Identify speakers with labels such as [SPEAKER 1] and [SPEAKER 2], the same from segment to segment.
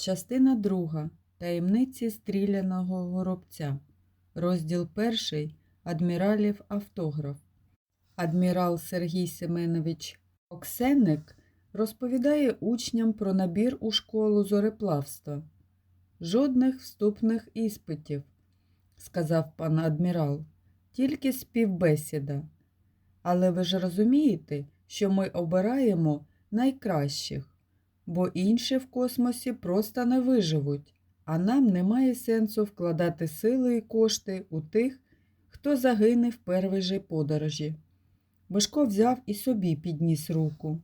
[SPEAKER 1] Частина друга. Таємниці стріляного горобця. Розділ перший. Адміралів автограф. Адмірал Сергій Семенович Оксенник розповідає учням про набір у школу зореплавства. Жодних вступних іспитів, сказав пан адмірал, тільки співбесіда. Але ви ж розумієте, що ми обираємо найкращих, бо інші в космосі просто не виживуть, а нам немає сенсу вкладати сили і кошти у тих, хто загине в первій же подорожі. Бишко взяв і собі підніс руку.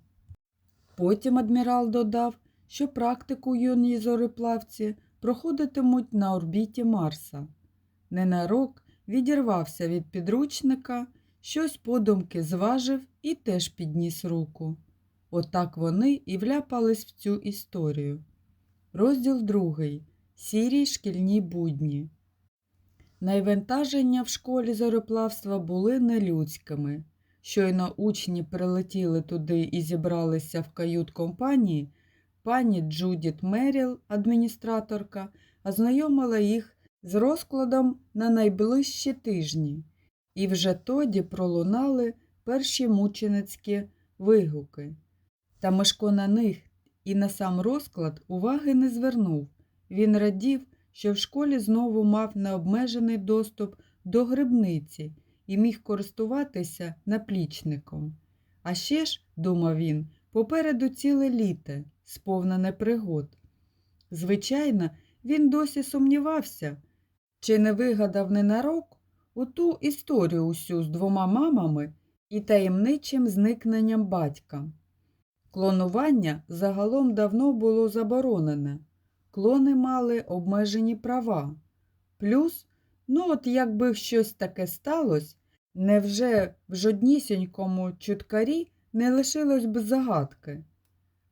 [SPEAKER 1] Потім адмірал додав, що практику юні зореплавці проходитимуть на орбіті Марса. Ненарок відірвався від підручника, щось подумки зважив і теж підніс руку. Отак вони і вляпались в цю історію. Розділ другий. Сірі шкільні будні. Найвантаження в школі зороплавства були нелюдськими. Щойно учні прилетіли туди і зібралися в кают-компанії, пані Джудіт Меріл, адміністраторка, ознайомила їх з розкладом на найближчі тижні, і вже тоді пролунали перші мученицькі вигуки. Та Мишко на них і на сам розклад уваги не звернув. Він радів, що в школі знову мав необмежений доступ до грибниці і міг користуватися наплічником. А ще ж, думав він, попереду ціле літо, сповнене пригод. Звичайно, він досі сумнівався, чи не вигадав ненарок у ту історію усю з двома мамами і таємничим зникненням батька. Клонування загалом давно було заборонене. Клони мали обмежені права. Плюс, ну от якби щось таке сталося, невже в жоднісінькому чуткарі не лишилось б загадки?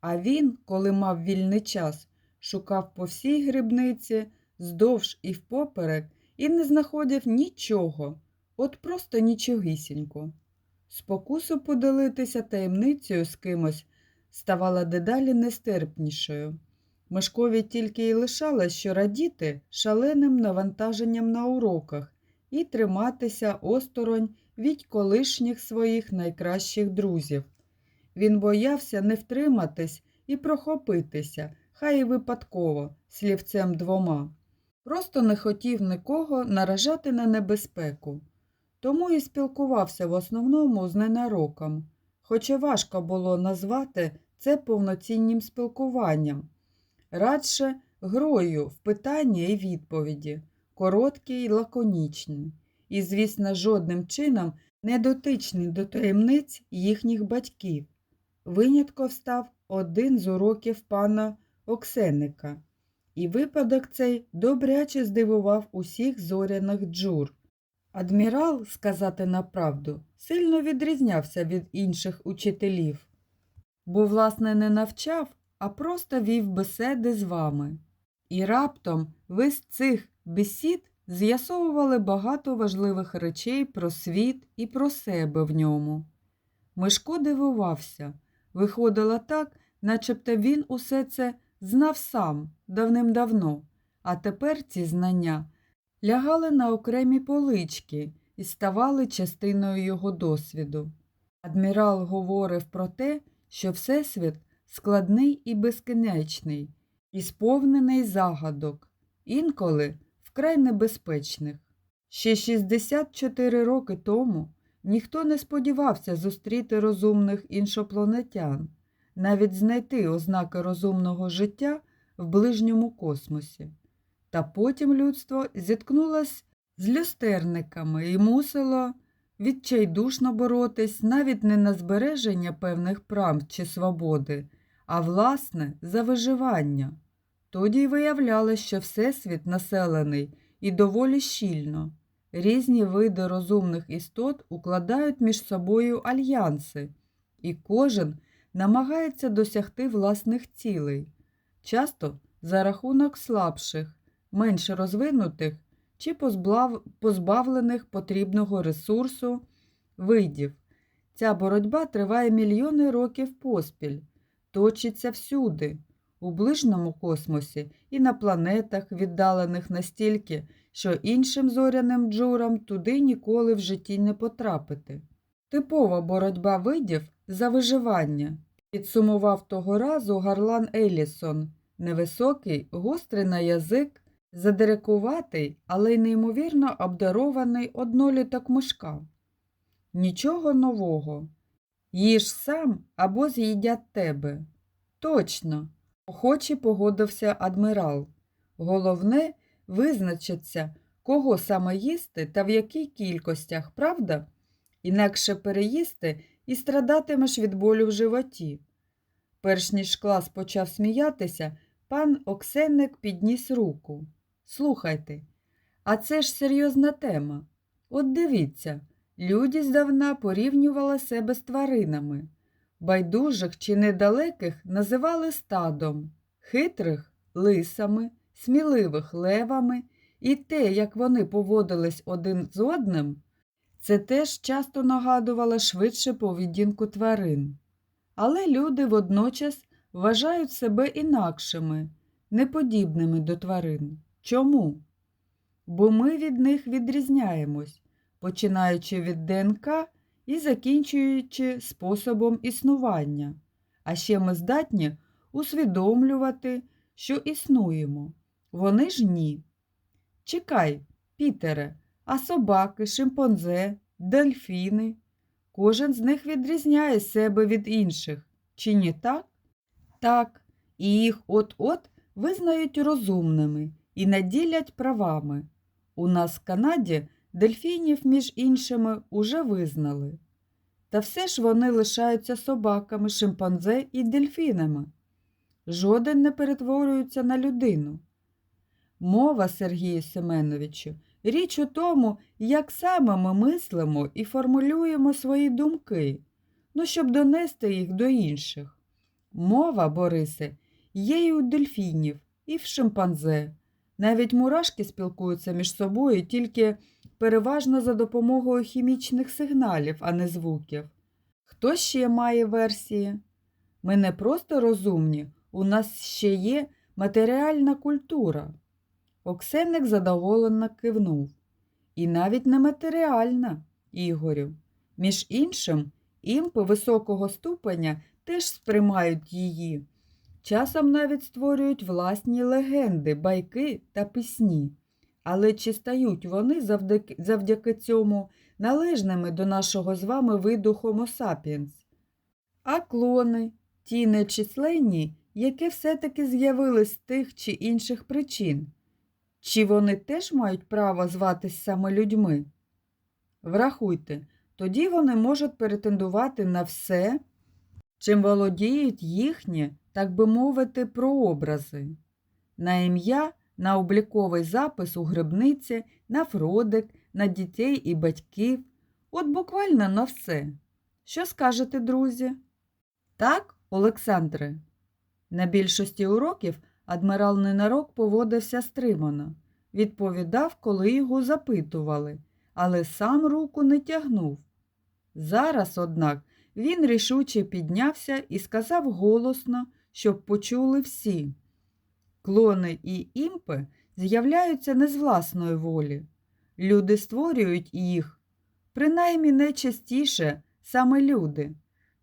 [SPEAKER 1] А він, коли мав вільний час, шукав по всій грибниці, здовж і впоперек, і не знаходив нічого, от просто нічогісінько. Спокусу поділитися таємницею з кимось ставала дедалі нестерпнішою. Мишкові тільки й лишалось, що радіти шаленим навантаженням на уроках і триматися осторонь від колишніх своїх найкращих друзів. Він боявся не втриматись і прохопитися, хай і випадково, слівцем двома. Просто не хотів нікого наражати на небезпеку. Тому і спілкувався в основному з ненароком, хоча важко було назвати це повноцінним спілкуванням радше грою в питання і відповіді, короткі й лаконічні, і, звісно, жодним чином не дотичні до таємниць їхніх батьків. Винятком став один з уроків пана Оксенника, і випадок цей добряче здивував усіх зоряних джур. Адмірал, сказати направду, сильно відрізнявся від інших учителів, бо, власне, не навчав, а просто вів бесіди з вами. І раптом ви з цих бесід з'ясовували багато важливих речей про світ і про себе в ньому. Мишко дивувався, виходило так, начебто він усе це знав сам давним-давно, а тепер ці знання лягали на окремі полички і ставали частиною його досвіду. Адмірал говорив про те, що Всесвіт складний і безкінечний, і сповнений загадок, інколи вкрай небезпечних. Ще 64 роки тому ніхто не сподівався зустріти розумних іншопланетян, навіть знайти ознаки розумного життя в ближньому космосі. Та потім людство зіткнулося з люстерниками і мусило відчайдушно боротись навіть не на збереження певних прав чи свободи, а власне за виживання. Тоді й виявлялося, що Всесвіт населений і доволі щільно. Різні види розумних істот укладають між собою альянси, і кожен намагається досягти власних цілей, часто за рахунок слабших, менш розвинутих чи позбавлених потрібного ресурсу видів. Ця боротьба триває мільйони років поспіль точиться всюди, у ближньому космосі і на планетах, віддалених настільки, що іншим зоряним джурам туди ніколи в житті не потрапити. Типова боротьба видів за виживання, підсумував того разу Гарлан Елісон, невисокий, гострий на язик, задирикуватий, але й неймовірно обдарований одноліток мишка. Нічого нового. Їж сам або з'їдять тебе. Точно, охоче погодився адмірал. Головне визначиться, кого саме їсти та в якій кількостях, правда? Інакше переїсти і страдатимеш від болю в животі. Перш ніж клас почав сміятися, пан Оксенник підніс руку. Слухайте, а це ж серйозна тема. От дивіться, люди здавна порівнювали себе з тваринами. Байдужих чи недалеких називали стадом, хитрих лисами, сміливих левами, і те, як вони поводились один з одним, це теж часто нагадувало швидше поведінку тварин. Але люди водночас вважають себе інакшими, неподібними до тварин. Чому? Бо ми від них відрізняємось, починаючи від ДНК і закінчуючи способом існування. А ще ми здатні усвідомлювати, що існуємо. Вони ж ні. Чекай, Пітере, а собаки, шимпанзе, дельфіни. Кожен з них відрізняє себе від інших. Чи не так? Так, і їх от-от визнають розумними і наділять правами. У нас в Канаді дельфінів, між іншими, уже визнали. Та все ж вони лишаються собаками, шимпанзе і дельфінами. Жоден не перетворюється на людину. Мова, Сергію Семеновичу, річ у тому, як саме ми мислимо і формулюємо свої думки, ну, щоб донести їх до інших. Мова, Борисе, є і у дельфінів, і в шимпанзе. Навіть мурашки спілкуються між собою тільки переважно за допомогою хімічних сигналів, а не звуків. Хто ще має версії? Ми не просто розумні, у нас ще є матеріальна культура. Оксенник задоволено кивнув. І навіть нематеріальна, Ігорю. Між іншим, імпи високого ступеня теж сприймають її. Часом навіть створюють власні легенди, байки та пісні. Але чи стають вони завдяки, завдяки цьому належними до нашого з вами виду Homo sapiens? А клони, ті нечисленні, які все-таки з'явились з тих чи інших причин, чи вони теж мають право зватись саме людьми? Врахуйте, тоді вони можуть претендувати на все, чим володіють їхні, так би мовити, прообрази, на ім'я, на обліковий запис у грибниці, на вродик, на дітей і батьків, от буквально на все. Що скажете, друзі? Так, Олександре? На більшості уроків адмірал ненарок поводився стримано, відповідав, коли його запитували, але сам руку не тягнув. Зараз, однак, він рішуче піднявся і сказав голосно, щоб почули всі. Клони і імпи з'являються не з власної волі. Люди створюють їх, принаймні найчастіше саме люди,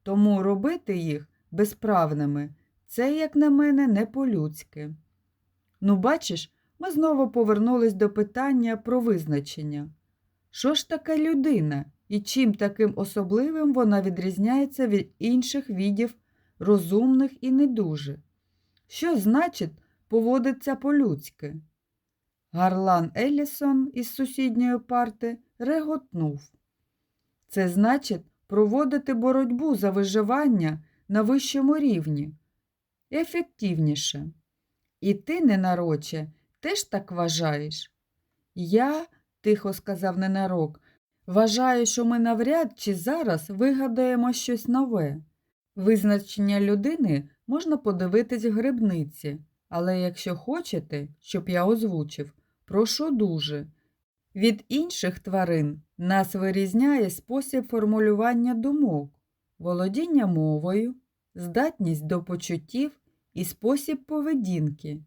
[SPEAKER 1] тому робити їх безправними це, як на мене, не по-людськи. Ну, бачиш, ми знову повернулись до питання про визначення. Що ж таке людина і чим таким особливим вона відрізняється від інших видів розумних і недуже? Що значить поводиться по-людськи? Гарлан Елісон із сусідньої парти реготнув. Це значить проводити боротьбу за виживання на вищому рівні, ефективніше. І ти, ненароче, теж так вважаєш? Я, тихо сказав ненарок, вважаю, що ми навряд чи зараз вигадаємо щось нове. Визначення людини можна подивитись грибниці, але якщо хочете, щоб я озвучив, прошу дуже. Від інших тварин нас вирізняє спосіб формулювання думок, володіння мовою, здатність до почуттів і спосіб поведінки.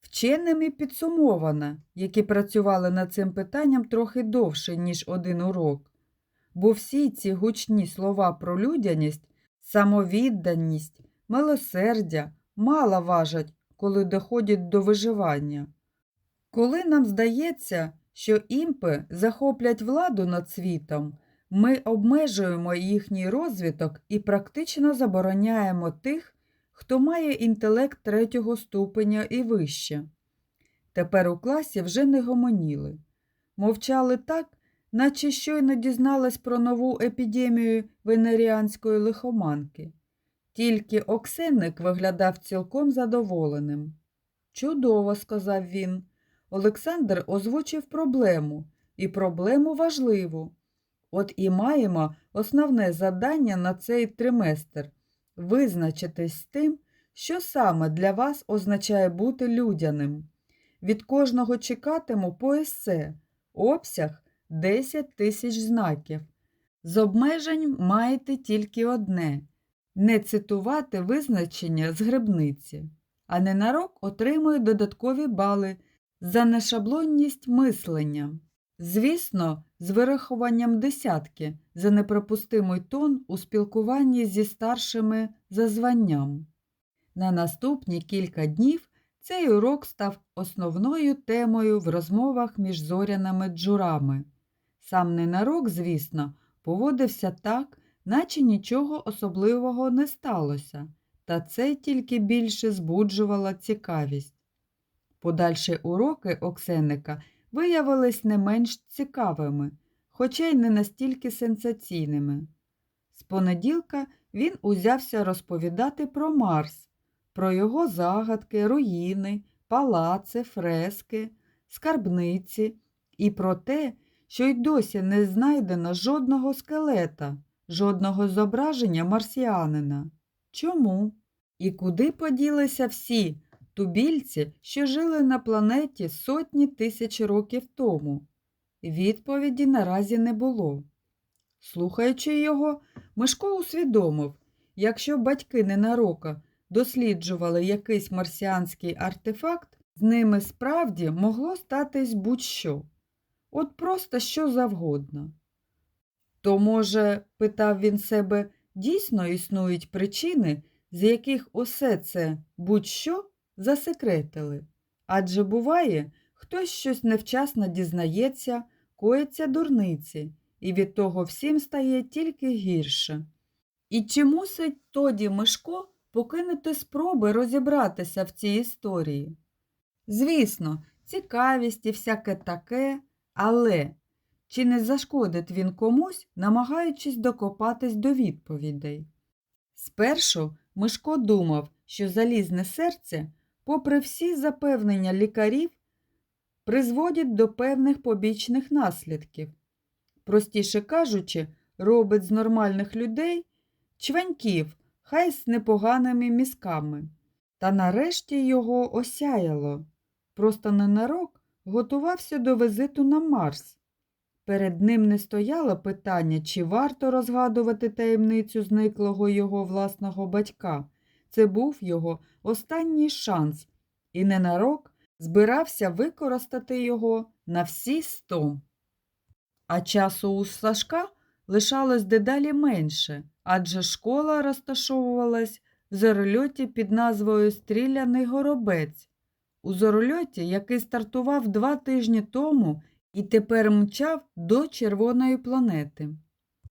[SPEAKER 1] Вченими підсумовано, які працювали над цим питанням трохи довше, ніж один урок. Бо всі ці гучні слова про людяність, самовідданість, милосердя мало важать, коли доходять до виживання. Коли нам здається, що імпи захоплять владу над світом, ми обмежуємо їхній розвиток і практично забороняємо тих, хто має інтелект третього ступеня і вище. Тепер у класі вже не гомоніли. Мовчали так, наче щойно дізналась про нову епідемію венеріанської лихоманки. Тільки Оксенник виглядав цілком задоволеним. Чудово, сказав він. Олександр озвучив проблему, і проблему важливу. От і маємо основне завдання на цей триместр визначитись з тим, що саме для вас означає бути людяним. Від кожного чекатиму по есе, обсяг 10 тисяч знаків. З обмежень маєте тільки одне не цитувати визначення з грибниці, а ненарок отримує додаткові бали за нешаблонність мислення. Звісно, з вирахуванням десятки за неприпустимий тон у спілкуванні зі старшими за званням. На наступні кілька днів цей урок став основною темою в розмовах між зоряними джурами. Сам ненарок, звісно, поводився так, наче нічого особливого не сталося, та це тільки більше збуджувало цікавість. Подальші уроки Оксенника виявились не менш цікавими, хоча й не настільки сенсаційними. З понеділка він узявся розповідати про Марс, про його загадки, руїни, палаци, фрески, скарбниці і про те, що й досі не знайдено жодного скелета, жодного зображення марсіанина. Чому? І куди поділися всі тубільці, що жили на планеті сотні тисяч років тому? Відповіді наразі не було. Слухаючи його, Мишко усвідомив, якщо батьки ненарока досліджували якийсь марсіанський артефакт, з ними справді могло статись будь-що. От просто що завгодно. То, може, питав він себе, дійсно існують причини, з яких усе це будь-що засекретили. Адже буває, хтось щось невчасно дізнається, коїться дурниці, і від того всім стає тільки гірше. І чи мусить тоді Мишко покинути спроби розібратися в цій історії? Звісно, цікавість і всяке таке, але чи не зашкодить він комусь, намагаючись докопатись до відповідей? Спершу Мишко думав, що залізне серце, попри всі запевнення лікарів, призводить до певних побічних наслідків. Простіше кажучи, робить з нормальних людей чваньків, хай з непоганими мізками. Та нарешті його осяяло. Просто ненарок готувався до візиту на Марс. Перед ним не стояло питання, чи варто розгадувати таємницю зниклого його власного батька. Це був його останній шанс, і ненарок збирався використати його на всі сто. А часу у Сашка лишалось дедалі менше, адже школа розташовувалась в зорольоті під назвою Стріляний горобець. У зорольоті, який стартував два тижні тому і тепер мчав до червоної планети.